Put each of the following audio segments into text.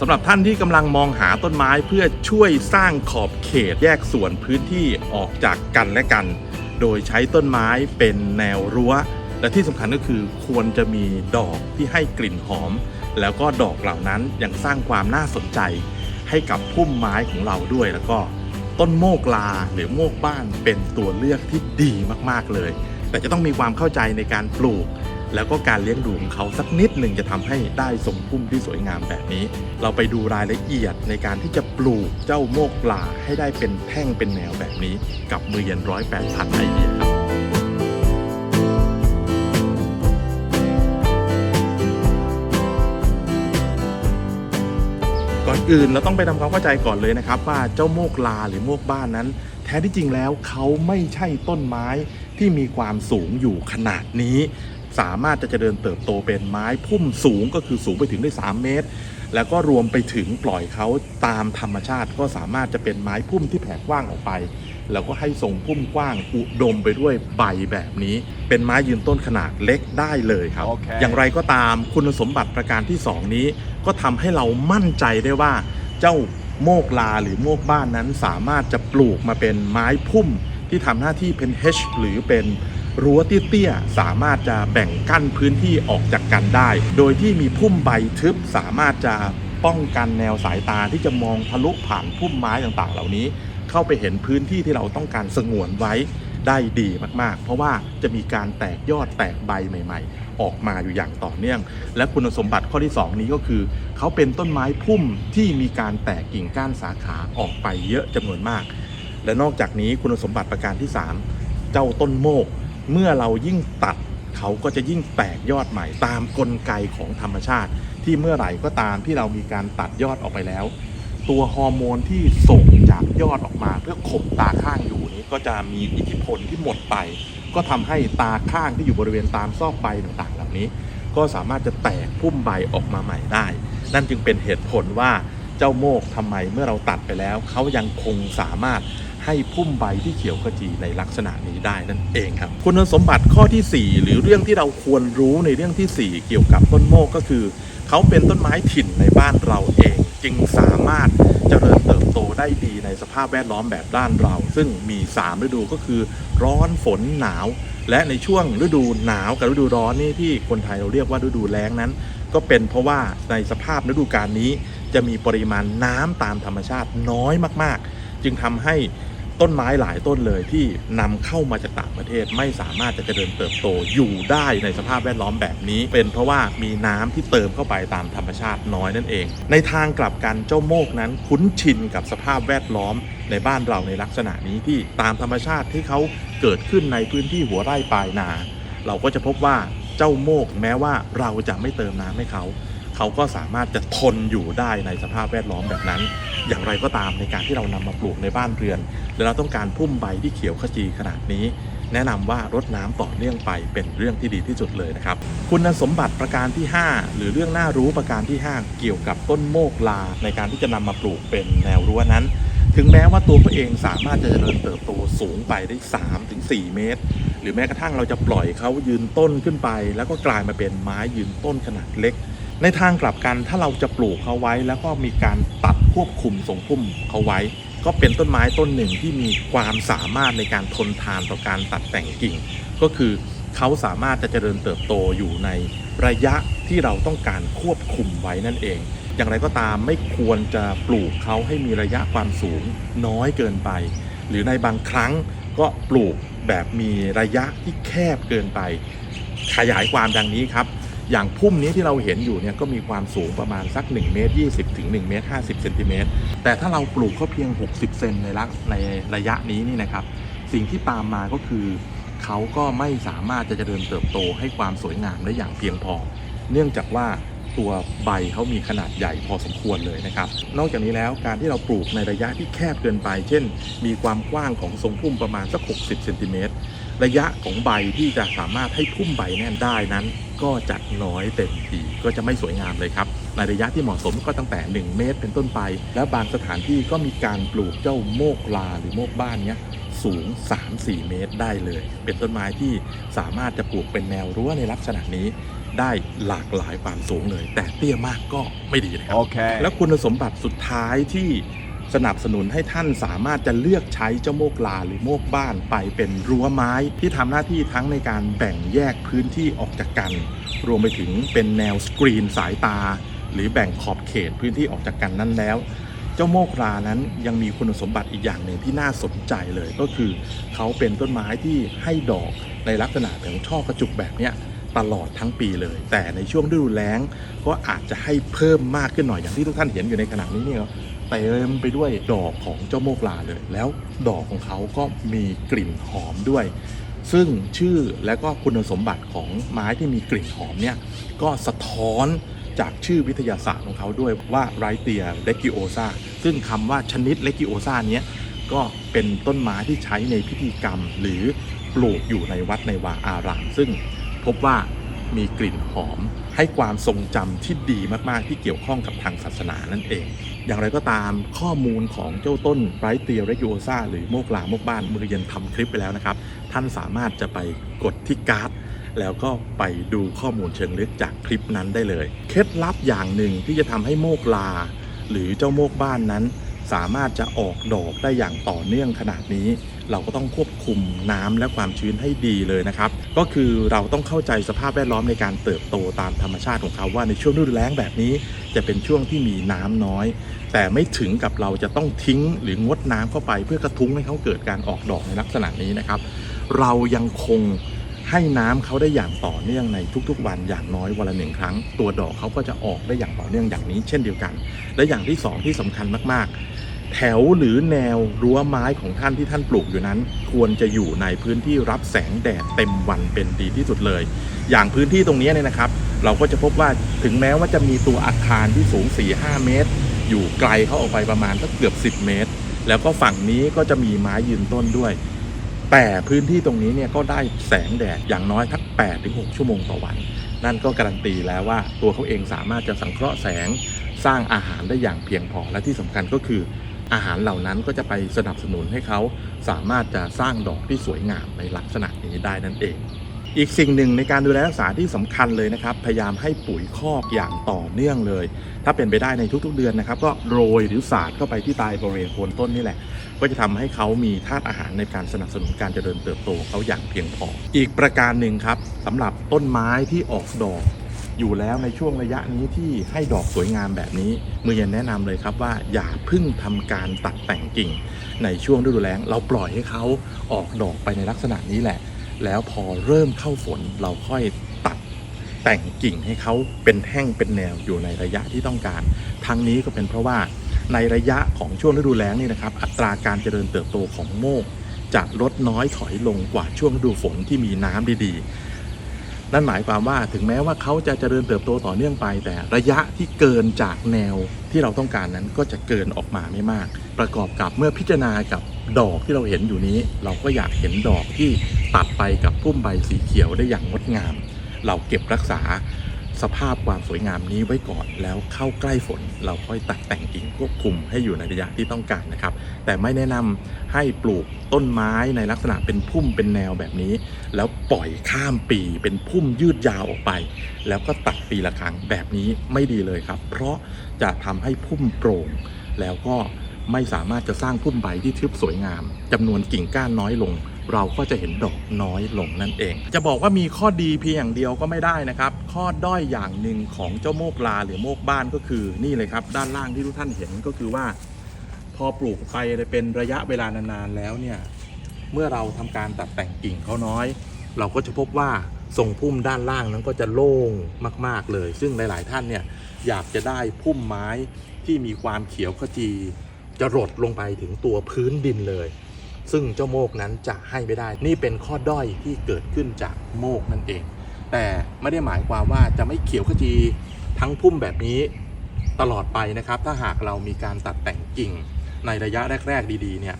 สำหรับท่านที่กำลังมองหาต้นไม้เพื่อช่วยสร้างขอบเขตแยกส่วนพื้นที่ออกจากกันและกัน โดยใช้ต้นไม้เป็นแนวรั้ว และที่สำคัญก็คือควรจะมีดอกที่ให้กลิ่นหอม แล้วก็ดอกเหล่านั้นยังสร้างความน่าสนใจให้กับพุ่มไม้ของเราด้วยแล้วก็ต้นโมกลาหรือโมกบ้านเป็นตัวเลือกที่ดีมากๆเลย แต่จะต้องมีความเข้าใจในการปลูก แล้วก็การเลี้ยงดูของเขาสักนิดหนึ่งจะทำให้ได้ทรงพุ่มที่สวยงามแบบนี้ เราไปดูรายละเอียดในการที่จะปลูกเจ้าโมกปลาให้ได้เป็นแท่งเป็นแนวแบบนี้ กับมือเย็นร้อยแปดพันไอเดียครับก่อนอื่นเราต้องไปทำความเข้าใจก่อนเลยนะครับ ว่าเจ้าโมกลาหรือโมกบ้านนั้น แท้ที่จริงแล้วเขาไม่ใช่ต้นไม้ ที่มีความสูงอยู่ขนาดนี้ สามารถจะเจริญเติบโตเป็นไม้พุ่มสูงก็คือสูงไปถึงได้ 3 เมตร แล้วก็รวมไปถึงปล่อยเขาตามธรรมชาติก็สามารถจะเป็นไม้พุ่มที่แผ่กว้างออกไป แล้วก็ให้ทรงพุ่มกว้างอุดมไปด้วยใบแบบนี้ เป็นไม้ยืนต้นขนาดเล็กได้เลยครับโอเคอย่างไรก็ตามคุณสมบัติประการที่ 2 นี้ ก็ทำให้เรามั่นใจได้ว่าเจ้าโมกลาหรือโมกบ้านนั้นสามารถจะปลูกมาเป็นไม้พุ่ม ที่ทำหน้าที่เป็น H หรือเป็นรั้วเตี้ยๆสามารถจะแบ่งกั้นพื้นที่ออกจากกันได้ โดยที่มีพุ่มใบทึบสามารถจะป้องกันแนวสายตาที่จะมองทะลุผ่านพุ่มไม้ต่างๆ เหล่านี้ เข้าไปเห็นพื้นที่ที่เราต้องการสงวนไว้ได้ดีมากๆ เพราะว่าจะมีการแตกยอดแตกใบใหม่ ๆ ออกมาอยู่อย่างต่อเนื่อง และคุณสมบัติข้อที่ 2 นี้ก็คือ เขาเป็นต้นไม้พุ่มที่มีการแตกกิ่งก้านสาขาออกไปเยอะจำนวนมาก และนอกจากนี้คุณสมบัติประการที่ 3 เจ้าต้นโมก เมื่อเรายิ่งตัดเขาก็จะยิ่งแตกยอดใหม่ตามกลไกของธรรมชาติ ที่เมื่อไหร่ก็ตามที่เรามีการตัดยอดออกไปแล้ว ตัวฮอร์โมนที่ส่งจากยอดออกมาเพื่อข่มตาข้างอยู่นี้ก็จะมีอิทธิพลที่หมดไป ก็ทำให้ตาข้างที่อยู่บริเวณตามซอกใบต่างๆ เหล่านี้ ก็สามารถจะแตกพุ่มใบออกมาใหม่ได้ นั่นจึงเป็นเหตุผลว่าเจ้าโมกทำไมเมื่อเราตัดไปแล้วเขายังคงสามารถ ให้พุ่มใบที่เขียวขจีในลักษณะนี้ได้นั่นเองครับ คุณสมบัติข้อทีสี่4 หรือเรื่องที่เราควรรู้ในเรื่องทีสี่ 4 เกี่ยวกับต้นโมกก็คือ เขาเป็นต้นไม้ถิ่นในบ้านเราเอง จึงสามารถเจริญเติบโตได้ดีในสภาพแวดล้อมแบบด้านเรา ซึ่งมี 3 ฤดูก็คือ ร้อนฝนหนาว และในช่วงฤดูหนาวกับฤดูร้อนนี่ที่คนไทยเราเรียกว่าฤดูแล้งนั้น ก็เป็นเพราะว่าในสภาพฤดูกาลนี้จะมีปริมาณน้ำตามธรรมชาติน้อยมาก ๆ จึงทำให้ ต้นไม้หลายต้นเลยที่นำเข้ามาจากต่างประเทศไม่สามารถจะเจริญเติบโตอยู่ได้ในสภาพแวดล้อมแบบนี้ เป็นเพราะว่ามีน้ำที่เติมเข้าไปตามธรรมชาติน้อยนั่นเอง ในทางกลับกันเจ้าโมกนั้นคุ้นชินกับสภาพแวดล้อมในบ้านเราในลักษณะนี้ที่ตามธรรมชาติที่เขาเกิดขึ้นในพื้นที่หัวไร่ปลายนา เราก็จะพบว่าเจ้าโมกแม้ว่าเราจะไม่เติมน้ำให้เขา เขาก็สามารถจะทนอยู่ได้ในสภาพแวดล้อมแบบนั้น อย่างไรก็ตามในการที่เรานำมาปลูกในบ้านเรือน และเราต้องการพุ่มใบที่เขียวขจีขนาดนี้ แนะนำว่ารดน้ำต่อเนื่องไปเป็นเรื่องที่ดีที่สุดเลยนะครับ คุณสมบัติประการที่ 5 หรือเรื่องน่ารู้ประการที่ 5 เกี่ยวกับต้นโมกลา ในการที่จะนำมาปลูกเป็นแนวรั้วนั้น ถึงแม้ว่าตัวเขาเองสามารถจะเจริญเติบโตสูงไปได้ 3-4 เมตรหรือแม้กระทั่งเราจะปล่อยเขายืนต้นขึ้นไป แล้วก็กลายมาเป็นไม้ยืนต้นขนาดเล็ก ในทางกลับกันถ้าเราจะปลูกเขาไว้ แล้วก็มีการตัดควบคุมทรงพุ่มเขาไว้ ก็เป็นต้นไม้ต้นหนึ่งที่มีความสามารถในการทนทานต่อการตัดแต่งกิ่ง ก็คือเขาสามารถจะเจริญเติบโตอยู่ในระยะที่เราต้องการควบคุมไว้นั่นเอง อย่างไรก็ตามไม่ควรจะปลูกเขาให้มีระยะความสูงน้อยเกินไป หรือในบางครั้งก็ปลูกแบบมีระยะที่แคบเกินไป ขยายความดังนี้ครับ อย่างพุ่มนี้ที่เราเห็นอยู่เนี่ยก็มีความสูงประมาณสัก1เมตร20ถึง1เมตร50เซนติเมตรแต่ถ้าเราปลูกเขาเพียง 60 เซนในลักในระยะนี้นี่นะครับ สิ่งที่ตามมาก็คือ เขาก็ไม่สามารถจะเจริญเติบโตให้ความสวยงามได้อย่างเพียงพอ เนื่องจากว่าตัวใบเขามีขนาดใหญ่พอสมควรเลยนะครับ นอกจากนี้แล้วการที่เราปลูกในระยะที่แคบเกินไป เช่น มีความกว้างของทรงพุ่มประมาณสัก 60เซนติเมตร ระยะของใบที่จะสามารถให้พุ่มใบแน่นได้นั้น ก็จะน้อยเต็มทีก็จะไม่สวยงามเลยครับในระยะที่เหมาะสมก็ตั้งแต่ 1 เมตรเป็นต้นไป และบางสถานที่ก็มีการปลูกเจ้าโมกลาหรือโมกบ้านเนี้ยสูง 3-4 เมตรได้เลย เป็นต้นไม้ที่สามารถจะปลูกเป็นแนวรั้วในลักษณะนี้ ได้หลากหลายความสูงเลย แต่เตี้ยมากก็ไม่ดีนะครับ Okay. แล้วคุณสมบัติสุดท้ายที่ สนับสนุนให้ท่านสามารถจะเลือกใช้เจ้าโมกลาหรือโมกบ้านไปเป็นรั้วไม้ ที่ทำหน้าที่ทั้งในการแบ่งแยกพื้นที่ออกจากกัน รวมไปถึงเป็นแนวสกรีนสายตา หรือแบ่งขอบเขตพื้นที่ออกจากกันนั้นแล้ว เจ้าโมกลานั้นยังมีคุณสมบัติอีกอย่างหนึ่งที่น่าสนใจเลยก็คือ เขาเป็นต้นไม้ที่ให้ดอกในลักษณะของช่อกระจุกแบบเนี้ยตลอดทั้งปีเลย แต่ในช่วงฤดูแล้งก็อาจจะให้เพิ่มมากขึ้นหน่อยอย่างที่ทุกท่านเห็นอยู่ในขณะนี้เนี่ย เต็มไปด้วยดอกของเจ้าโมกลาเลย แล้วดอกของเขาก็มีกลิ่นหอมด้วย ซึ่งชื่อและก็คุณสมบัติของไม้ที่มีกลิ่นหอมเนี่ยก็สะท้อนจากชื่อวิทยาศาสตร์ของเขาด้วยว่าไรเตียเลกิโอซาซึ่งคำว่าชนิดเลกิโอซาเนี้ยก็เป็นต้นไม้ที่ใช้ในพิธีกรรม หรือปลูกอยู่ในวัดในวาอาราม ซึ่งพบว่า มีกลิ่นหอม ให้ความทรงจำที่ดีมากๆ ที่เกี่ยวข้องกับทางศาสนานั่นเอง อย่างไรก็ตามข้อมูลของเจ้าต้นไรเตียเรกิโอซาหรือโมกลาโมกบ้านมือเย็นทำคลิปไปแล้วนะครับ ท่านสามารถจะไปกดที่การ์ดแล้วก็ไปดูข้อมูลเชิงลึกจากคลิปนั้นได้เลย เคล็ดลับอย่างหนึ่งที่จะทำให้โมกลา หรือเจ้าโมกบ้านนั้น สามารถจะออกดอกได้อย่างต่อเนื่องขนาดนี้ เราก็ต้องควบคุมน้ำและความชื้นให้ดีเลยนะครับ ก็คือเราต้องเข้าใจสภาพแวดล้อมในการเติบโตตามธรรมชาติของเขาว่าในช่วงฤดูแล้งแบบนี้ จะเป็นช่วงที่มีน้ำน้อย แต่ไม่ถึงกับเราจะต้องทิ้งหรืองดน้ำเข้าไป เพื่อกระทุ้งให้เขาเกิดการออกดอกในลักษณะนี้นะครับ เรายังคงให้น้ำเขาได้อย่างต่อเนื่องในทุกๆ วันอย่างน้อยวันละหนึ่งครั้ง ตัวดอกเขาก็จะออกได้อย่างต่อเนื่องอย่างนี้เช่นเดียวกัน และอย่างที่สองที่สำคัญมากๆ แถวหรือแนวรั้วไม้ของท่านที่ท่านปลูกอยู่นั้น ควรจะอยู่ในพื้นที่รับแสงแดดเต็มวันเป็นดีที่สุดเลย อย่างพื้นที่ตรงนี้เนี่ยนะครับ เราก็จะพบว่าถึงแม้ว่าจะมีตัวอาคารที่สูง 4-5 เมตร อยู่ไกลเขาออกไปประมาณสักเกือบ 10 เมตร แล้วก็ฝั่งนี้ก็จะมีไม้ยืนต้นด้วย แต่พื้นที่ตรงนี้เนี่ยก็ได้แสงแดดอย่างน้อยทัก8ถึง6ชั่วโมงต่อวัน นั่นก็การันตีแล้วว่าตัวเขาเองสามารถจะสังเคราะห์แสงสร้างอาหารได้อย่างเพียงพอและที่สำคัญก็คือ อาหารเหล่านั้นก็จะไปสนับสนุนให้เขาสามารถจะสร้างดอกที่สวยงามในลักษณะนี้ได้นั่นเอง อีกสิ่งหนึ่งในการดูแลรักษาที่สำคัญเลยนะครับ พยายามให้ปุ๋ยคอกอย่างต่อเนื่องเลย ถ้าเป็นไปได้ในทุกๆเดือนนะครับ ก็โรยหรือสาดเข้าไปที่ตายบริเวณโคนต้นนี่แหละ ก็จะทำให้เขามีธาตุอาหารในการสนับสนุนการเจริญเติบโตเขาอย่างเพียงพอ อีกประการหนึ่งครับสำหรับต้นไม้ที่ออกดอก อยู่แล้วในช่วงระยะนี้ที่ให้ดอกสวยงามแบบนี้มือเย็นแนะนำเลยครับว่าอย่าพึ่งทำการตัดแต่งกิ่ง ในช่วงฤดูแล้ง เราปล่อยให้เขาออกดอกไปในลักษณะนี้แหละ แล้วพอเริ่มเข้าฝนเราค่อยตัดแต่งกิ่งให้เขาเป็นแท่งเป็นแนวอยู่ในระยะที่ต้องการ ทั้งนี้ก็เป็นเพราะว่าในระยะของช่วงฤดูแล้งนี่นะครับ อัตราการเจริญเติบโตของโมกจะลดน้อยถอยลงกว่าช่วงฤดูฝนที่มีน้ำดี นั่นหมายความว่าถึงแม้ว่าเขาจะเจริญเติบโตต่อเนื่องไป แต่ระยะที่เกินจากแนวที่เราต้องการนั้นก็จะเกินออกมาไม่มาก ประกอบกับเมื่อพิจารณากับดอกที่เราเห็นอยู่นี้ เราก็อยากเห็นดอกที่ตัดไปกับพุ่มใบสีเขียวได้อย่างงดงาม เราเก็บรักษา สภาพความสวยงามนี้ไว้ก่อน แล้วเข้าใกล้ฝน เราค่อยตัดแต่งกิ่งควบคุมให้อยู่ในระยะที่ต้องการนะครับ แต่ไม่แนะนำให้ปลูกต้นไม้ในลักษณะเป็นพุ่มเป็นแนวแบบนี้ แล้วปล่อยข้ามปีเป็นพุ่มยืดยาวออกไป แล้วก็ตัดปีละครั้งแบบนี้ไม่ดีเลยครับ เพราะจะทำให้พุ่มโปร่งแล้วก็ไม่สามารถจะสร้างพุ่มใบที่ทึบสวยงามจำนวนกิ่งก้านน้อยลง เราก็จะเห็นดอกน้อยลงนั่นเอง จะบอกว่ามีข้อดีเพียงอย่างเดียวก็ไม่ได้นะครับ ข้อด้อยอย่างหนึ่งของเจ้าโมกลาหรือโมกบ้านก็คือนี่เลยครับ ด้านล่างที่ทุกท่านเห็นก็คือว่า พอปลูกไปเป็นระยะเวลานานๆแล้วเนี่ยเมื่อเราทำการตัดแต่งกิ่งเขาน้อย เราก็จะพบว่าทรงพุ่มด้านล่างนั้นก็จะโล่งมาก ๆเลย ซึ่งหลาย ๆ ท่านเนี่ยอยากจะได้พุ่มไม้ที่มีความเขียวขจีจะรดลงไปถึงตัวพื้นดินเลย ซึ่งเจ้าโมกนั้นจะให้ไม่ได้ นี่เป็นข้อด้อยที่เกิดขึ้นจากโมกนั่นเอง แต่ไม่ได้หมายความว่าจะไม่เขียวขจีทั้งพุ่มแบบนี้ตลอดไปนะครับ ถ้าหากเรามีการตัดแต่งกิ่งในระยะแรก ๆ ดีๆ เนี่ย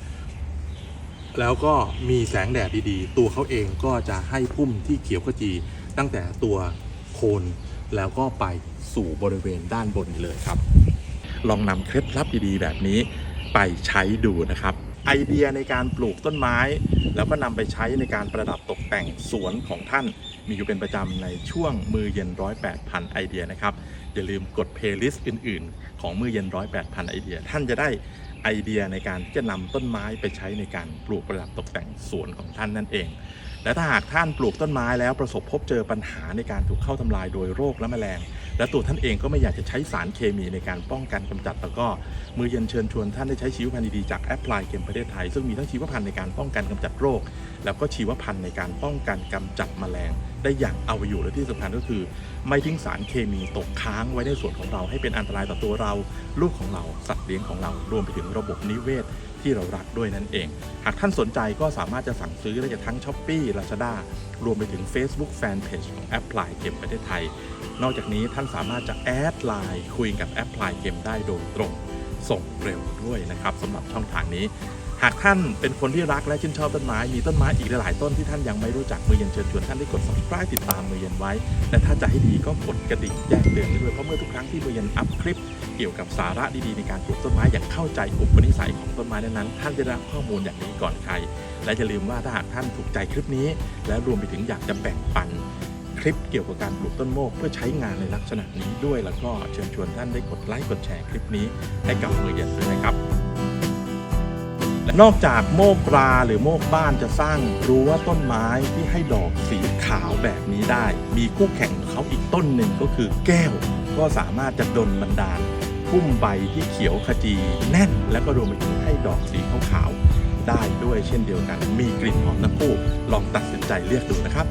แล้วก็มีแสงแดดดีๆ ตัวเขาเองก็จะให้พุ่มที่เขียวขจี ตั้งแต่ตัวโคนแล้วก็ไปสู่บริเวณด้านบนเลยครับ ลองนำเคล็ดลับดีๆ แบบนี้ไปใช้ดูนะครับ ไอเดียในการปลูกต้นไม้ แล้วก็นำไปใช้ในการประดับตกแต่งสวนของท่าน มีอยู่เป็นประจำในช่วงมือเย็นร้อยแปดพันไอเดียนะครับ อย่าลืมกดเพลย์ลิสต์อื่น ๆ ของมือเย็นร้อยแปดพันไอเดีย ท่านจะได้ไอเดียในการที่จะนำต้นไม้ไปใช้ในการปลูกประดับตกแต่งสวนของท่านนั่นเอง และถ้าหากท่านปลูกต้นไม้แล้วประสบพบเจอปัญหาในการถูกเข้าทำลายโดยโรคและแมลง และตัวท่านเองก็ไม่อยากจะใช้สารเคมีในการป้องกันกำจัด แล้วก็มือเย็นเชิญชวนท่านได้ใช้ชีวพันธุ์ดีๆจากแอปพลายเกมประเทศไทย ซึ่งมีทั้งชีวพันธุ์ในการป้องกันกำจัดโรค แล้วก็ชีวพันธุ์ในการป้องกันกำจัดแมลง ได้อย่างเอาอยู่และที่สำคัญก็คือ ไม่ทิ้งสารเคมีตกค้างไว้ในส่วนของเราให้เป็นอันตรายต่อตัวเรา ลูกของเราสัตว์เลี้ยงของเรารวมไปถึงระบบนิเวศ ที่เรารักด้วยนั่นเอง หากท่านสนใจก็สามารถจะสั่งซื้อได้จากทั้ง s h อ p e e Lazada รวมไปถึง Facebook Fanpage ของแอปพลายเกมประเทศไทย นอกจากนี้ท่านสามารถจะแอดไลน์คุยกับแอปพลายเกมได้โดยตรง ส่งเร็วด้วยนะครับสำหรับช่องทางนี้ หากท่านเป็นคนที่รักและชื่นชอบต้นไม้มีต้นไม้อีกหลายต้นที่ท่านยังไม่รู้จักมือเย็นเชิญชวนท่านได้กด subscribe ติดตามมือเย็นไว้ และถ้าจะให้ดีก็กดกระดิ่งแจ้งเตือนด้วยเพราะเมื่อทุกครั้งที่มือเย็นอัพคลิป เกี่ยวกับสาระดีๆในการปลูกต้นไม้อย่างเข้าใจอุปนิสัยของต้นไม้นั้นๆท่านจะได้รับข้อมูลอย่างนี้ก่อนใคร และอย่าลืมว่าถ้าหากท่านถูกใจคลิปนี้ และรวมไปถึงอยากจะแบ่งปันคลิปเกี่ยวกับการปลูกต้นโมกเพื่อใช้งานในลักษณะนี้ด้วยแล้วก็เชิญชวนท่านได้กดไลค์กดแชร์คลิปนี้ให้กับมือเย็นด้วยนะครับ นอกจากโมกราหรือโมกบ้านจะสร้างรั้วต้นไม้ที่ให้ดอกสีขาวแบบนี้ได้ มีคู่แข่งของเขาอีกต้นหนึ่งก็คือแก้ว ก็สามารถจะดลบันดาลพุ่มใบที่เขียวขจีแน่น และก็รวมไปถึงให้ดอกสีขาวๆได้ด้วยเช่นเดียวกัน มีกลิ่นหอมทั้งคู่ลองตัดสินใจเลือกดูนะครับ